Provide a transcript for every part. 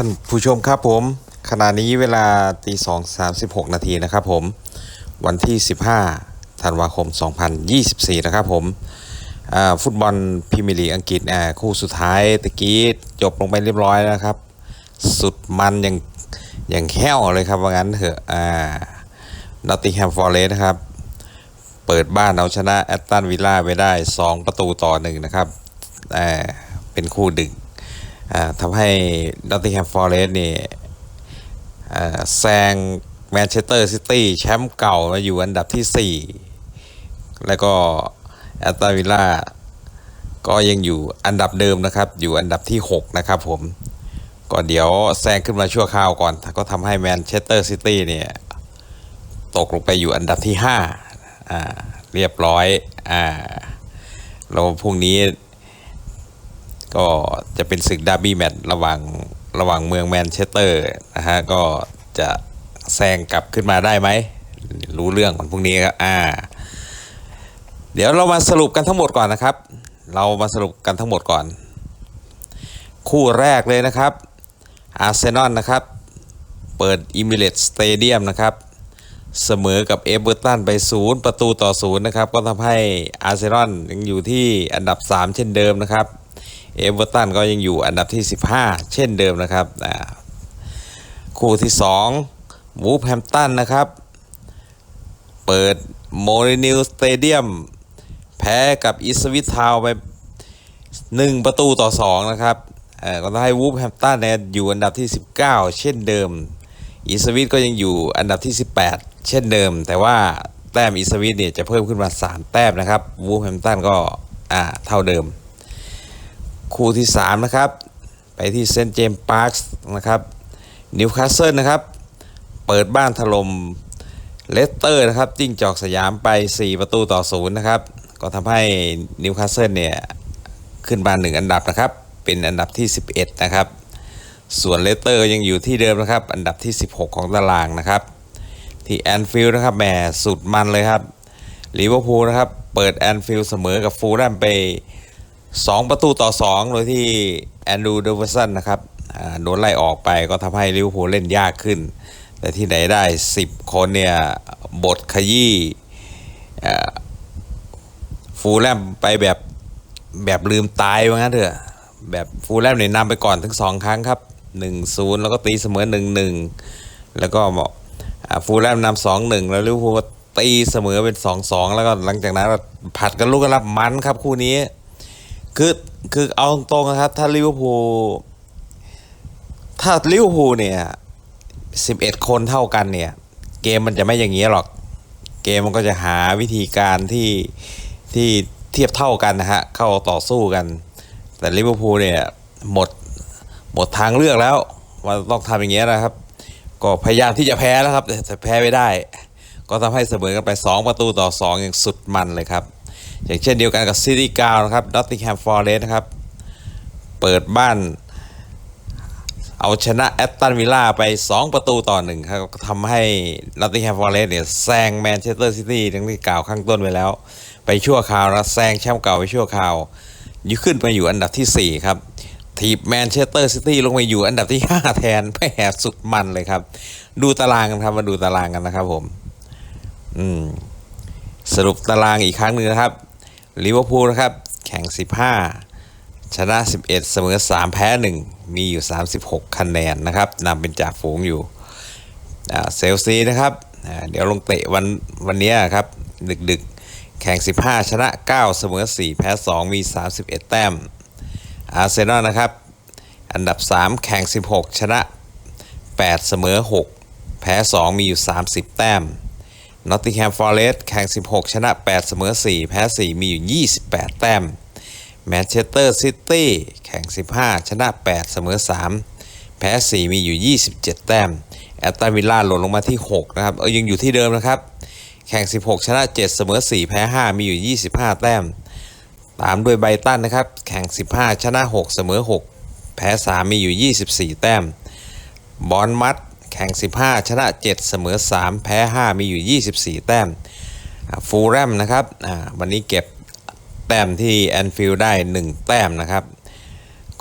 ท่านผู้ชมครับผม ขณะนี้เวลาตีสองสามสิบหกนาทีนะครับผม วันที่15ธันวาคม 2024 นะครับผมฟุตบอลพรีเมียร์ลีกอังกฤษคู่สุดท้ายตะกี้จบลงไปเรียบร้อยแล้วนะครับ สุดมันอย่างอย่างแห้วเลยครับว่างั้นเถอะอานอตติงแฮมฟอร์เรสนะครับ เปิดบ้านเอาชนะแอตตันวิลล่าไปได้ 2 ประตูต่อหนึ่งนะครับเป็นคู่ดึก ทำให้นอตติงแฮมฟอร์เรสต์นี่แซงแมนเชสเตอร์ซิตี้แชมป์เก่ามาอยู่อันดับที่ 4 แล้วก็แอตตันวิลล่าก็ยังอยู่อันดับเดิมนะครับ อยู่อันดับที่ 6 นะครับผม ก็เดี๋ยวแซงขึ้นมาชั่วคราวก่อน ก็ทำให้แมนเชสเตอร์ซิตี้เนี่ยตกลงไปอยู่อันดับที่5อ่าเรียบร้อยอ่าเราพรุ่งนี้ ก็จะเป็นศึกดาร์บี้แมตช์ระหว่างระหว่างเมืองแมนเชสเตอร์นะฮะก็จะแซงกลับขึ้นมาได้ไหม รู้เรื่องวันพรุ่งนี้ครับอ่า เดี๋ยวเรามาสรุปกันทั้งหมดก่อนนะครับ เรามาสรุปกันทั้งหมดก่อน คู่แรกเลยนะครับอาร์เซนอลนะครับ เปิดอิมิเลตสเตเดียมนะครับ เสมอกับเอเวอร์ตันไปศูนย์ประตูต่อศูนย์นะครับ ก็ทำให้อาร์เซนอลยังอยู่ที่อันดับ 3 เช่นเดิมนะครับ เอเวอร์ตันก็ยังอยู่อันดับที่ 15 เช่นเดิมนะครับคู่ที่2วูฟแฮมตันนะครับ เปิดโมรินิลสเตเดียมแพ้กับอิสวิททาวน์ไป 1 ประตูต่อ 2 นะครับก็ทำให้วูฟแฮมตันเนี่ยอยู่อันดับที่ 19 เช่นเดิมอีสวิตก็ยังอยู่อันดับที่ 18 เช่นเดิม แต่ว่าแต้มอีสวิตเนี่ยจะเพิ่มขึ้นมา 3 แต้มนะครับวูฟแฮมตันก็เท่าเดิม คู่ที่ 3 นะครับ ไปที่เซนต์เจมส์พาร์คนะครับนิวคาสเซิลนะครับ เปิดบ้านถล่มเลสเตอร์นะครับจิ้งจอกสยามไป 4 ประตูต่อศูนย์นะครับ ก็ทำให้นิวคาสเซิลเนี่ย ขึ้นมาหนึ่งอันดับนะครับ เป็นอันดับที่ 11 นะครับ ส่วนเลสเตอร์ยังอยู่ที่เดิมนะครับ อันดับที่ 16 ของตารางนะครับ ที่แอนฟิลด์นะครับแหมสุดมันเลยครับลิเวอร์พูลนะครับ เปิดแอนฟิลด์เสมอกับฟูลแลมไป 2 ประตูต่อ 2 โดยที่แอนดูเดอร์เวสันนะครับโดนไล่ออกไปก็ทำให้ลิเวอร์พูลเล่นยากขึ้น แต่ที่ไหนได้ 10 คนเนี่ย บทขยี้ฟูลแลมไปแบบแบบลืมตายว่างั้นเถอะ แบบฟูลแลมเนี่ยนำไปก่อนถึง 2 ครั้งครับ 1-0 แล้วก็ตีเสมอ 1-1 แล้วก็อ่าฟูลแลมนำสองหนึ่งแล้วลิเวอร์พูลตีเสมอเป็นสองสองแล้วก็หลังจากนั้นผัดกันลูกกันรับมันครับคู่นี้ คือคือเอาตรงๆนะครับ ถ้าลิเวอร์พูลถ้าลิเวอร์พูลเนี่ยสิบเอ็ดคนเท่ากันเนี่ย เกมมันจะไม่อย่างนี้หรอก เกมมันก็จะหาวิธีการที่ที่เทียบเท่ากันนะฮะ เข้าต่อสู้กัน แต่ลิเวอร์พูลเนี่ยหมดหมดทางเลือกแล้วว่าต้องทำอย่างเงี้ยนะครับ ก็พยายามที่จะแพ้แล้วครับ แต่แพ้ไม่ได้ ก็ทำให้เสมอกันไป 2 ประตูต่อ 2 อย่างสุดมันเลยครับ อย่างเช่นเดียวกันกับซิตี้กาวนะครับดอตติงแฮมฟอร์เรสนะครับ เปิดบ้าน เอาชนะแอตตันวิลล่าไป 2 ประตูต่อหนึ่งครับทำให้นอตติงแฮมฟอร์เรสเนี่ยแซงแมนเชสเตอร์ซิตี้ทั้งที่กล่าวข้างต้นไปแล้ว ไปชั่วคราวแล้วแซงแชมป์เก่าไปชั่วคราวยึขึ้นมาอยู่อันดับทีสี่ 4 ครับทีบแมนเชสเตอร์ซิตี้ลงไปอยู่อันดับที่ 5 แทนแหบสุดมันเลยครับ ดูตารางกันครับมาดูตารางกันนะครับผม อืม สรุปตารางอีกครั้งหนึ่งนะครับ ลิเวอร์พูลนะครับ แข่ง 15 ชนะ 11 เสมอ 3 แพ้ 1 มีอยู่ 36 คะแนนนะครับนำเป็นจ่าฝูงอยู่เซลซีนะครับ เดี๋ยวลงเตะวันวันนี้ครับ ดึกๆ แข่ง 15 ชนะ 9 เสมอ 4 แพ้ 2 มี 31 แต้ม อาร์เซนอลนะครับ อันดับ 3 แข่ง 16 ชนะ 8 เสมอ 6 แพ้ 2 มีอยู่ 30 แต้ม นอตติงแฮมฟอร์เรสต์แข่ง 16 ชนะ 8 เสมอ 4 แพ้ 4 มีอยู่ 28 แต้มแมนเชสเตอร์ซิตี้แข่ง 15 ชนะ 8 เสมอ 3 แพ้ 4 มีอยู่ 27 แต้มแอตตันวิลล่าหล่นลงมาที่ 6 นะครับ เออยังอยู่ที่เดิมนะครับ แข่ง 16 ชนะ 7 เสมอ 4 แพ้ 5 มีอยู่ 25 แต้ม ตามด้วยไบตันนะครับ แข่ง 15 ชนะ 6 เสมอ 6 แพ้ 3 มีอยู่ 24 แต้มบอลมัด แข่ง 15 ชนะ 7 เสมอ 3 แพ้ 5 มีอยู่ 24 แต้มฟูลแรมนะครับวันนี้เก็บแต้มที่แอนฟิลด์ได้ 1 แต้มนะครับ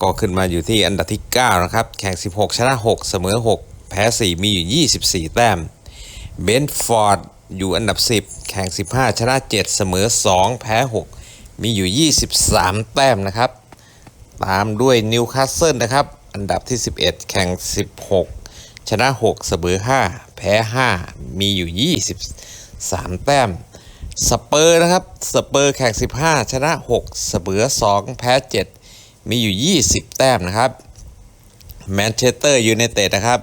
ก็ขึ้นมาอยู่ที่อันดับที่ 9 นะครับ แข่ง 16 ชนะ 6 เสมอ 6 แพ้ 4 มีอยู่ 24 แต้มเบนฟอร์ดอยู่อันดับ 10 แข่ง 15 ชนะ 7 เสมอ 2 แพ้ 6 มีอยู่ 23 แต้มนะครับ ตามด้วยนิวคาสเซิลนะครับ อันดับที่ 11 แข่ง 16 ชนะ 6 เสมอ 5 แพ้ 5 มีอยู่ 23 แต้ม สเปอร์นะครับ สเปอร์แข่ง 15 ชนะ 6 เสมอ 2 แพ้ 7 มีอยู่ 20 แต้มนะครับ แมนเชสเตอร์ยูไนเต็ดนะครับ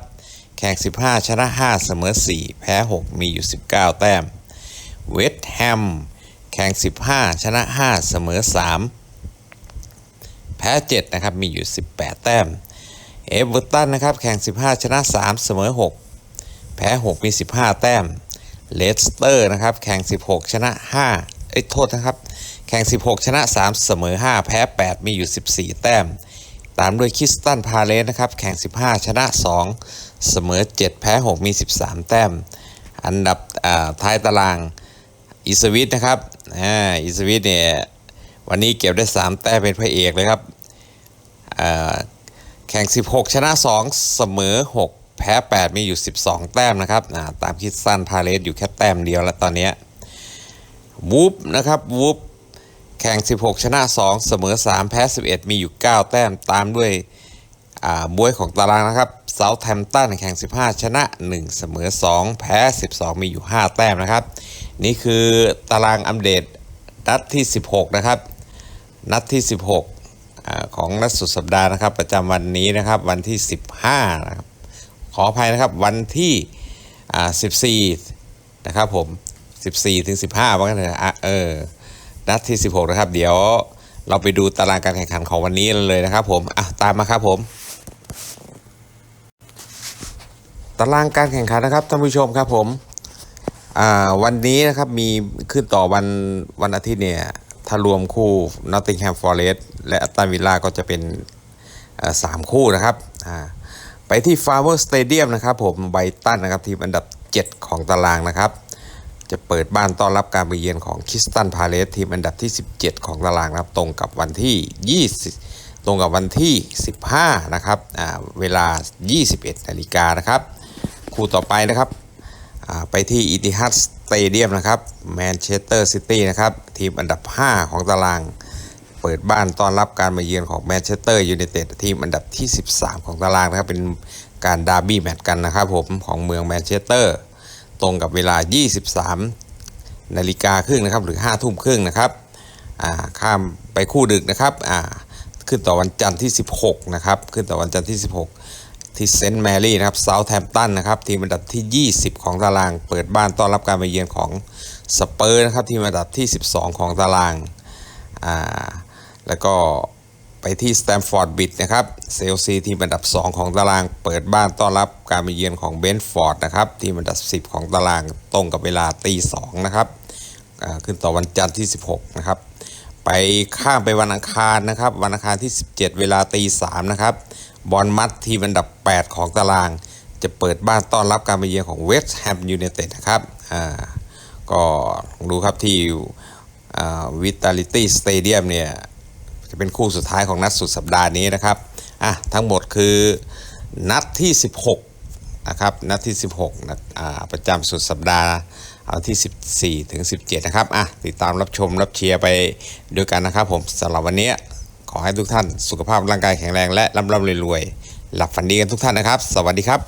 แข่ง 15 ชนะ 5 เสมอ 4 แพ้ 6 มีอยู่ 19 แต้ม เวสต์แฮม แข่ง 15 ชนะ 5 เสมอ 3 แพ้ 7 นะครับ มีอยู่ 18 แต้ม เอเวอร์ตันนะครับแข่ง 15 ชนะ 3 เสมอ 6 แพ้ 6 มี 15 แต้มเลสเตอร์นะครับแข่ง 16 ชนะ 5 เอ้ยโทษนะครับ แข่ง 16 ชนะ 3 เสมอ 5 แพ้ 8 มีอยู่ 14 แต้ม ตามด้วยคริสตันพาเลสนะครับแข่ง 15 ชนะ 2 เสมอ 7 แพ้ 6 มี 13 แต้ม อันดับท้ายตารางอิสวิตนะครับอ่าอิสวิตเนี่ยวันนี้เก็บได้ 3 แต้มเป็นพระเอกเลยครับอ่า แข่ง 16 ชนะ 2 เสมอ 6 แพ้ 8 มีอยู่ 12 แต้มนะครับาตามคิดสั้นพาเลสอยู่แค่แต้มเดียวแล้วตอนนี้วูฟนะครับวูฟแข่ง 16 ชนะ 2 เสมอ 3 แพ้ 11 มีอยู่ 9 แต้มตามด้วยบวยของตารางนะครับเซาท์แฮมตันแข่ง 15 ชนะ 1 เสมอ 2 แพ้ 12 มีอยู่ 5 แต้มนะครับ นี่คือตารางอัปเดตนัดที่ 16 นะครับ นัดที่ 16 ของนัดสุดสัปดาห์นะครับ ประจำวันนี้นะครับวันที่ 15นะครับขออภัยนะครับวันที่ 14 นะครับผม 14 ถึง 15ว่ากันเถอะเออนัดที่ 16 นะครับ เดี๋ยวเราไปดูตารางการแข่งขันของวันนี้เลยนะครับผมอะตามมาครับผม ตารางการแข่งขันนะครับท่านผู้ชมครับผมวันนี้นะครับมีขึ้นต่อวันวันอาทิตย์เนี่ย ถ้ารวมคู่ Nottingham Forest และ Aston Villa ก็จะเป็นสามคู่นะครับไปที่ Farmer Stadium นะครับผมไบตันนะครับทีมอันดับ 7 ของตารางนะครับ จะเปิดบ้านต้อนรับการไปเยือนของคิสตันพาเลสทีมอันดับที่ 17 ของตารางนะครับ ตรงกับวันที่20ตรงกับวันที่ 15 นะครับอ่าเวลา 21 นาฬิกานะครับ คู่ต่อไปนะครับ ไปที่อิติฮัดสเตเดียมนะครับแมนเชสเตอร์ซิตี้นะครับทีมอันดับ 5 ของตาราง เปิดบ้านต้อนรับการมาเยือนของแมนเชสเตอร์ยูไนเต็ดทีมอันดับที่ 13 ของตารางนะครับเป็นการดาร์บี้แมตช์กันนะครับผมของเมืองแมนเชสเตอร์ตรงกับเวลา 23 นาฬิกาครึ่งนะครับหรือ 5 ทุ่มครึ่งนะครับข้ามไปคู่ดึกนะครับขึ้นต่อวันจันทร์ที่ 16 นะครับ ขึ้นต่อวันจันทร์ที่ 16 ที่เซนต์แมรี่นะครับเซาท์แฮมป์ตันนะครับทีมอันดับที่ 20 ของตาราง เปิดบ้านต้อนรับการมาเยือนของสเปอร์นะครับทีมอันดับที่ 12 ของตารางอ่าแล้วก็ไปที่สแตมฟอร์ดบิดนะครับเซลซีทีมอันดับ 2 ของตาราง เปิดบ้านต้อนรับการมาเยือนของเบนฟอร์ดนะครับทีมอันดับ 10 ของตารางตรงกับเวลาตี2นะครับขึ้นต่อวันจันทร์ที่ 16 นะครับ ไปข้ามไปวันอังคารนะครับ วันอังคารที่ 17 เวลาตี3นะครับ บอลมัดทีมอันดับ 8 ของตาราง จะเปิดบ้านต้อนรับการมาเยือนของเวสต์แฮมยูไนเต็ดนะครับอ่าก็ดูครับที่วิตาลิตี้สเตเดียมเนี่ยจะเป็นคู่สุดท้ายของนัดสุดสัปดาห์นี้นะครับอะทั้งหมดคือนัดที่ 16นะครับนัดที่ 16นัดอ่าประจำสุดสัปดาห์เอาที่ 14 ถึง 17 นะครับอะติดตามรับชมรับเชียร์ไปด้วยกันนะครับผมสำหรับวันนี้ อให้ทุกท่าน สุขภาพร่างกายแข็งแรงและร่ำร่ำรวยๆหลับฝันดีกันทุกท่านนะครับ สวัสดีครับ